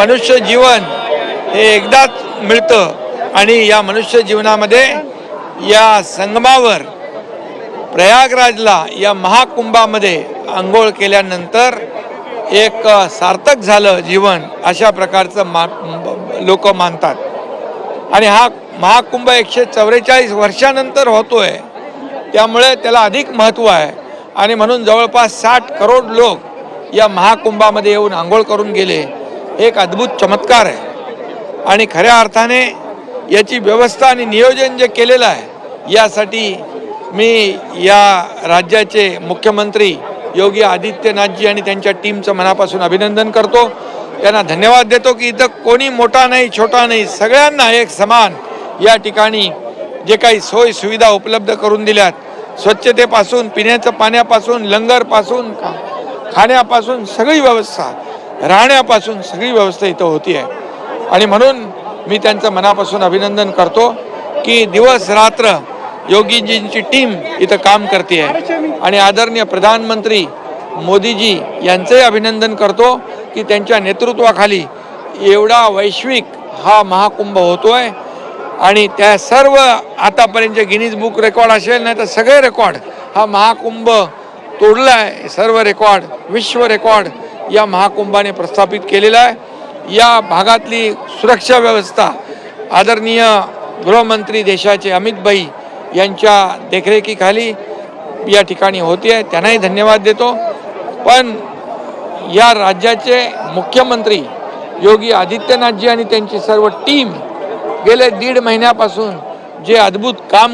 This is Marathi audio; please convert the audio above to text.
मनुष्य जीवन हे एकदाच मिळतं. आणि या मनुष्य जीवनामध्ये या संगमावर प्रयागराजला या महाकुंभामध्ये आंघोळ केल्यानंतर एक सार्थक झालं जीवन अशा प्रकारचं मा लोक मानतात. आणि हा महाकुंभ एकशे चौवेचाळीस वर्षानंतर होतोय. त्यामुळे त्याला अधिक महत्त्व आहे. आणि म्हणून जवळपास साठ करोड लोक या महाकुंभामध्ये येऊन आंघोळ करून गेले. एक अद्भुत चमत्कार आहे. आणि खऱ्या अर्थाने याची व्यवस्था आणि नियोजन जे केलेलं आहे यासाठी मी या राज्याचे मुख्यमंत्री योगी आदित्यनाथजी आणि त्यांच्या टीमचं मनापासून अभिनंदन करतो. त्यांना धन्यवाद देतो की इथं कोणी मोठा नाही छोटा नाही सगळ्यांना एक समान या ठिकाणी जे काही सोयी सुविधा उपलब्ध करून दिल्यात. स्वच्छतेपासून पिण्याचं पाण्यापासून लंगरपासून खाण्यापासून सगळी व्यवस्था राहण्यापासून सगळी व्यवस्था इथं होती आहे. आणि म्हणून मी त्यांचं मनापासून अभिनंदन करतो की दिवस रात्र योगीजींची टीम इथं काम करते आहे. आणि आदरणीय प्रधानमंत्री मोदीजी यांचंही अभिनंदन करतो की त्यांच्या नेतृत्वाखाली एवढा वैश्विक हा महाकुंभ होतो आहे आणि त्या सर्व आतापर्यंतचे गिनीज बुक रेकॉर्ड असेल नाही तर सगळे रेकॉर्ड हा महाकुंभ तोडला आहे सर्व रेकॉर्ड विश्व रेकॉर्ड या महाकुंभाने प्रस्थापित केलेला आहे. या भागातली सुरक्षा व्यवस्था आदरणीय गृहमंत्री देशाचे अमित भाई यांच्या देखरेखीखाली या ठिकाणी होती आहे. त्यांनाही धन्यवाद देतो. पण या राज्याचे मुख्यमंत्री योगी आदित्यनाथजी आणि त्यांची सर्व टीम गेले दीड महिन्यापासून जे अद्भुत काम